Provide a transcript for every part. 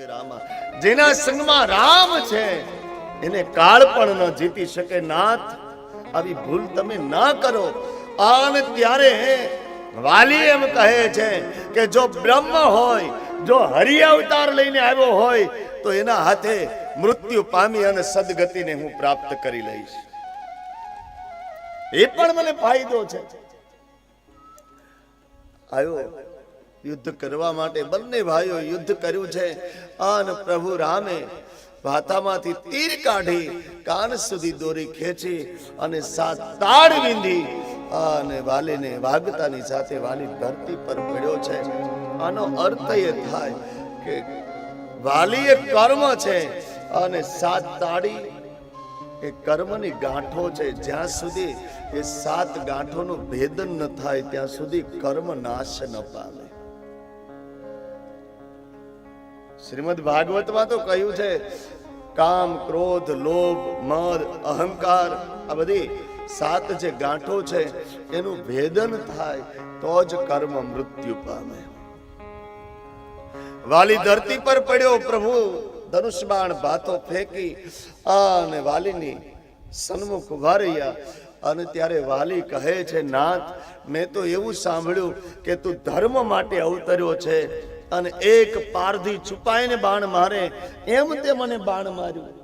સંગ જેના સંગમાં રામ છે, એને કાળ પણ ન જીતી શકે નાથ. આવી ભૂલ તમે ના કરો. અને ત્યારે વાલી એમ કહે છે કે જો બ્રહ્મ હોય, જો હરિ અવતાર લઈને આવ્યો હોય, તો એના હાથે મૃત્યુ પામી અને સદગતિને હું પ્રાપ્ત કરી લઈશ. એ પણ મને ફાયદો છે. આવ્યો યુદ્ધ કરવા માટે બંને ભાઈઓ યુદ્ધ કર્યું છે. અને પ્રભુ રામે ભાતામાંથી તીર કાઢી કાન સુધી દોરી ખેંચી અને સાત તાળ વીંધી. અને વાલીને વાગતાની સાથે વાલી ધરતી પર પડ્યો છે. આનો અર્થ એ થાય કે વાલી એ કર્મ છે અને સાત તાળી એ કર્મની ગાંઠો છે. જ્યાં સુધી એ સાત ગાંઠોનું ભેદન ન થાય, ત્યાં સુધી કર્મ નાશ ન પામે. શ્રીમદ ભાગવતમાં તો કહ્યું છે, કામ, ક્રોધ, લોભ, મદ, અહંકાર, આ બધી સાત જે ગાંઠો છે, એનું ભેદન થાય તો જ કર્મ મૃત્યુ પામે. વાલી ધરતી પર પડ્યો પ્રભુ ધનુષબાણ ભાતો ફેંકી અને વાલીની સન્મુખ ઊભા રહ્યા અને ત્યારે વાલી કહે છે, નાથ, મેં તો એવું સાંભળ્યું કે તું ધર્મ માટે અવતર્યો છે અને એક પારધી છુપાઈને બાણ મારે એમ તે મને બાણ માર્યું.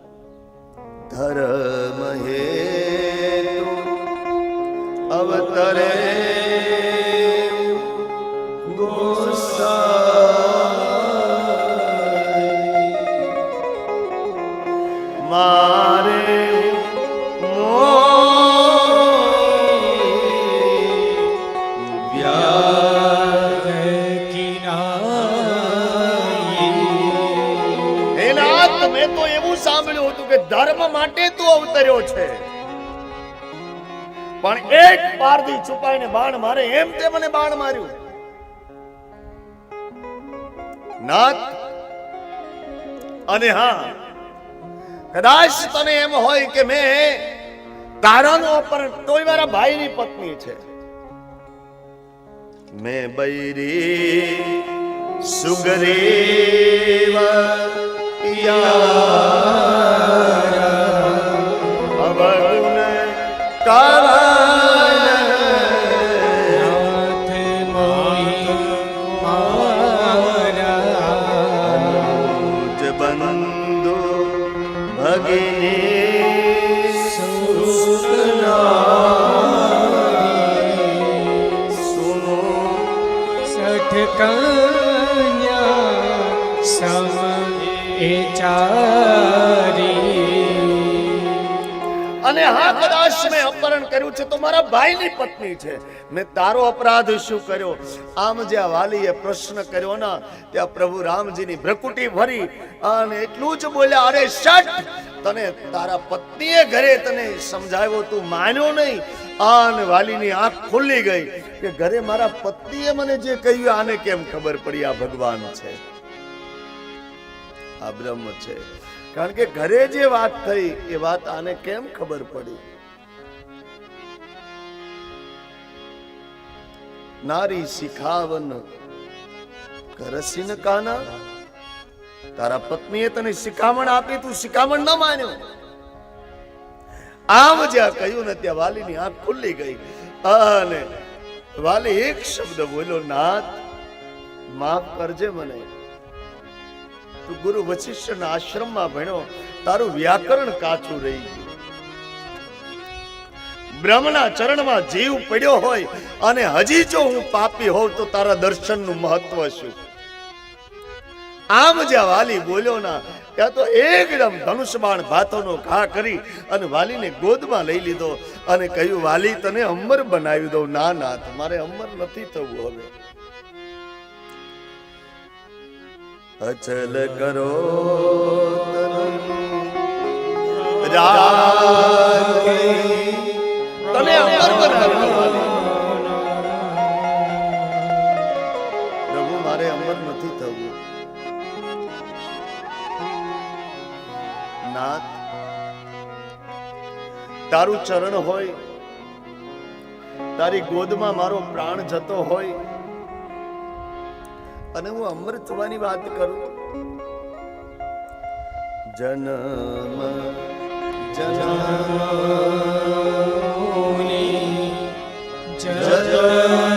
ધર્મ હેતુ અવતરે છે. પણ એક પારથી છુપાઈને બાણ મારે એમ તે મને બાણ માર્યું. નાથ અને હા. કદાચ તને એમ હોય કે મેં તારાનો અપહરણ તોય મારા ભાઈની પત્ની છે. મેં બૈરી સુગરેવ અવગુણ અને હા કદાચ મેં કર્યું છે તો મારા ભાઈની પત્ની છે. મેં તારો અપરાધ શું કર્યો? આમ જ્યાં વાલીએ પ્રશ્ન કર્યો ના, ત્યાં પ્રભુ રામજીની ભ્રકુટી ભરી અને એટલું જ બોલ્યા, અરે શટ! તને તારા પત્નીએ ઘરે તને સમજાવ્યો, તું માન્યો નહીં. આને વાલીની આંખ ખુલ્લી ગઈ કે ઘરે મારા પત્નીએ મને જે કહ્યું, આને કેમ ખબર પડી? આ ભગવાન છે. આ બ્રહ્મ છે. કારણ કે ઘરે જે વાત થઈ, એ વાત આને કેમ ખબર પડી? નારી શિખાવન કરસીન કાના. તારા પત્નીએ તને શિખામણ આપી, તું શિખામણ ન માન્યો. આમ જ્યાં કહ્યું ને ત્યાં વાલીની આંખ ખુલ્લી ગઈ. અને વાલી એક શબ્દ બોલ્યો, નાથ, માફ કરજે મને. તું ગુરુ વશિષ્ઠના આશ્રમમાં ભણ્યો. તારું વ્યાકરણ કાચું રહી ગયું. બ્રહ્મના ચરણમાં જીવ પડ્યો હોય અને હજી જો હું પાપી હોઉં તો તારા દર્શનનું મહત્વ શું? આમ જ્યાં વાલી બોલ્યો ના, ત્યાં તો એકદમ ધનુષબાણ ભાતોનો ઘા કરી અને વાલીને ગોદમાં લઈ લીધો અને કહ્યું, વાલી, તને અમર બનાવી દઉં. ના ના મારે અમર નથી થવું હવે. અચલ કરો તનુ તારું ચરણ હોય, તારી ગોદમાં મારો પ્રાણ જતો હોય, અને હું અમૃત થવાની વાત કરું. જન્મ જન્મ અંતરામ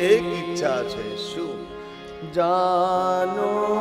એક ઈચ્છા છે શું? જાનો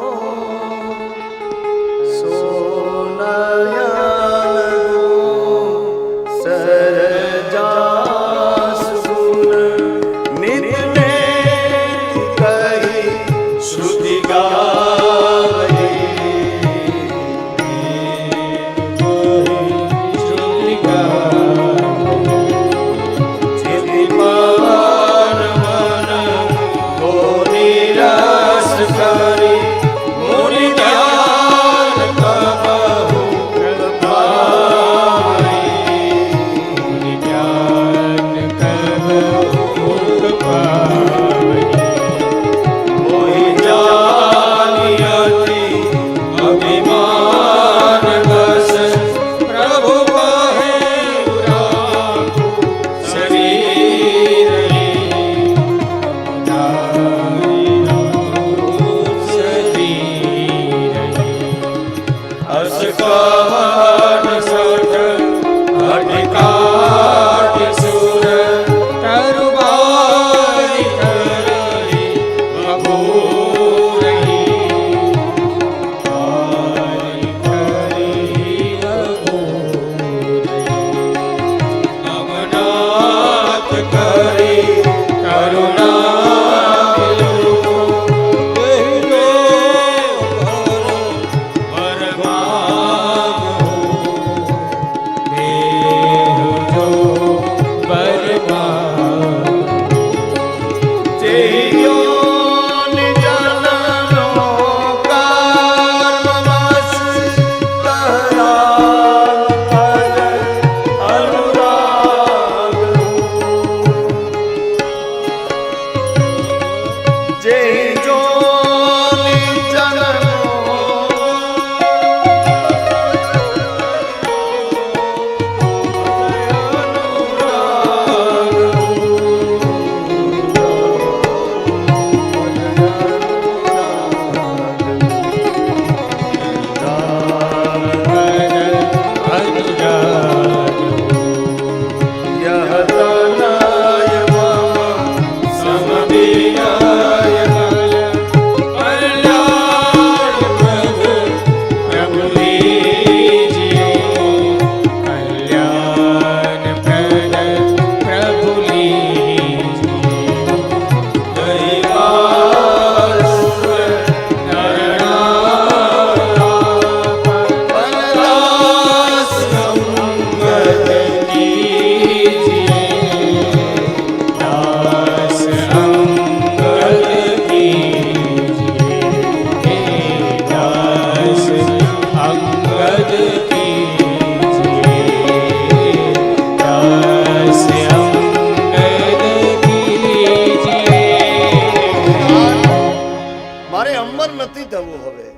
થવું હવે.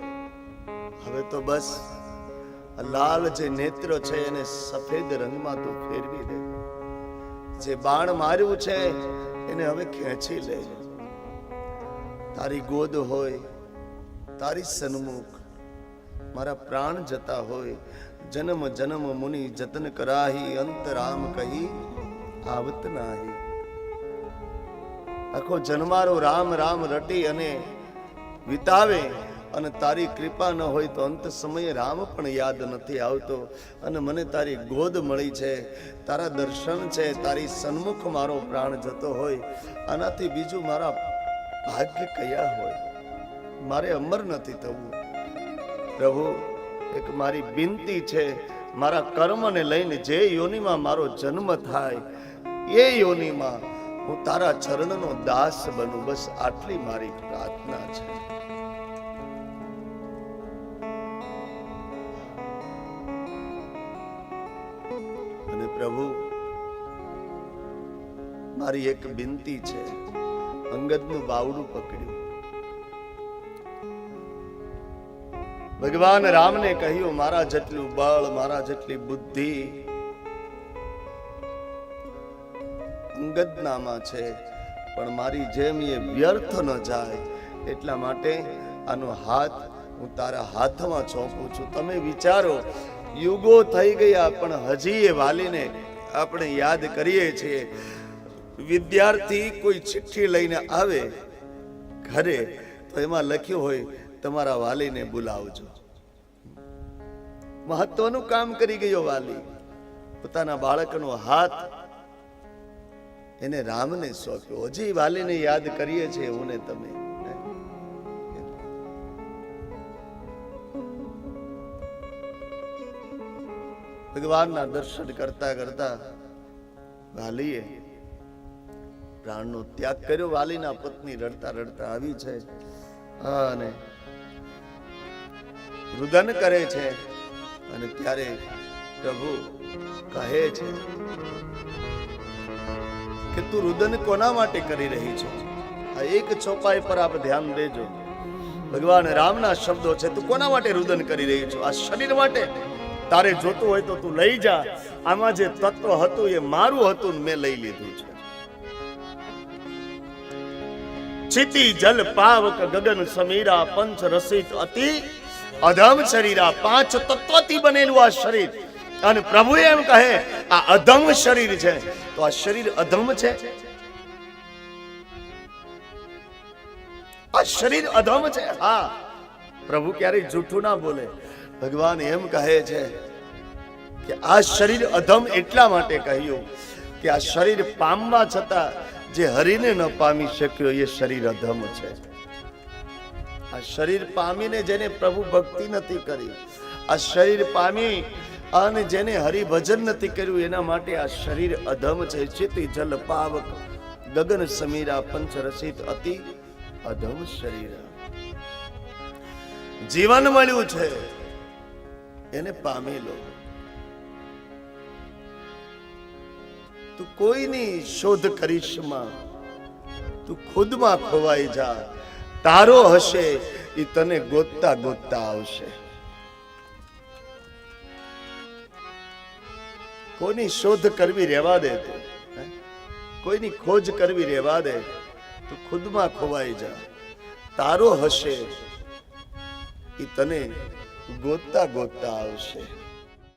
હવે તો બસ લાલ જે નેત્ર છે એને સફેદ રંગમાં તું ફેરવી દે. જે બાણ માર્યું છે, એને હવે ખેંચી લે. તારી ગોદ હોય, તારી સન્મુખ, મારા પ્રાણ જતા હોય. જન્મ જન્મ મુનિ જતન કરાહી અંતરામ કહી આવત નાહી. આખો જન્મારો રામ રામ રટી અને વિતાવે અને તારી કૃપા ન હોય તો અંત સમયે રામ પણ યાદ નથી આવતો. અને મને તારી ગોદ મળી છે, તારા દર્શન છે, તારી સન્મુખ મારો પ્રાણ જતો હોય. આનાથી બીજું મારા ભાગ્ય કયા હોય? મારે અમર નથી થવું. પ્રભુ, એક મારી બિનતી છે, મારા કર્મને લઈને જે યોનિમાં મારો જન્મ થાય, એ યોનિમાં હું તારા ચરણનો દાસ બનું. બસ આટલી મારી પ્રાર્થના છે. અને પ્રભુ, મારી એક બિનતી છે. અંગદનું બાવડું પકડ્યું. ભગવાન રામને કહ્યું, મારા જેટલું બળ, મારા જેટલી બુદ્ધિ અંગદનામાં છે. પણ મારી જેમ એ વ્યર્થ ન જાય. એટલા માટે આનો હાથ હું તારા હાથમાં ચોંપું છું. તમે વિચારો, યુગો થઈ ગયા, પણ હજી એ વાલીને આપણે યાદ કરીએ છીએ. વિદ્યાર્થી કોઈ ચિઠ્ઠી લઈને આવે ઘરે, તો એમાં લખ્યું હોય, તમારા વાલીને બોલાવજો. મહત્વનું કામ કરી ગયો વાલી. પોતાના બાળકનો હાથ એને રામને સોંપ્યો. હજી વાલીને યાદ કરીએ છીએ હું ને તમે. ભગવાનના દર્શન કરતા કરતા વાલીએ પ્રાણનો ત્યાગ કર્યો. વાલીના પત્ની રડતા રડતા આવી છે. અને રુદન કરે છે. અને ત્યારે પ્રભુ કહે છે કે તું રુદન કોના માટે કરી રહી છો? આ એક ચોપાઈ પર આપ ધ્યાન દેજો. ભગવાન રામના શબ્દો છે, તું કોના માટે રુદન કરી રહી છો? આ શરીર માટે? તારે જોતું હોય તો તું લઈ જા. આમાં જે તત્વ હતું એ મારું હતું મેં લઈ લીધું છે. ચિતિ જલ પાવક ગગન સમીરા પંચ રસિત અતિ અધમ શરીરા. પાંચ તત્વથી બનેલું આ શરીર. અને પ્રભુ એમ કહે આ અધમ શરીર છે. તો આ શરીર અધમ છે? આ શરીર અધમ છે? હા. પ્રભુ ક્યારેય જૂઠું ના બોલે. ભગવાન એમ કહે છે કે આ શરીર અધમ એટલા માટે કહ્યું કે આ શરીર પામવા છતાં જે હરીને ન પામી શક્યો એ શરીર અધમ છે. આ શરીર પામીને જેને પ્રભુ ભક્તિ નથી કરી, આ શરીર પામી અને જેને હરિભજન નથી કર્યું, એના માટે આ શરીર અધમ છે. ચિતિ જલ પાવક, ગગન સમીરા પંચ રસિત અતિ અધમ શરીર. જીવન મળ્યું છે, એને પામી લો. તું કોઈની શોધ કરીશમાં? તું ખુદમાં ખોવાઈ જા. તારો હશે એ તને ગોતતા ગોતતા આવશે. કોઈની શોધ કરવી રહેવા દે તું કોઈની ખોજ કરવી રહેવા દે, તું ખુદમાં ખોવાઈ જા. તારો હશે એ તને ગોતતા ગોતતા આવશે.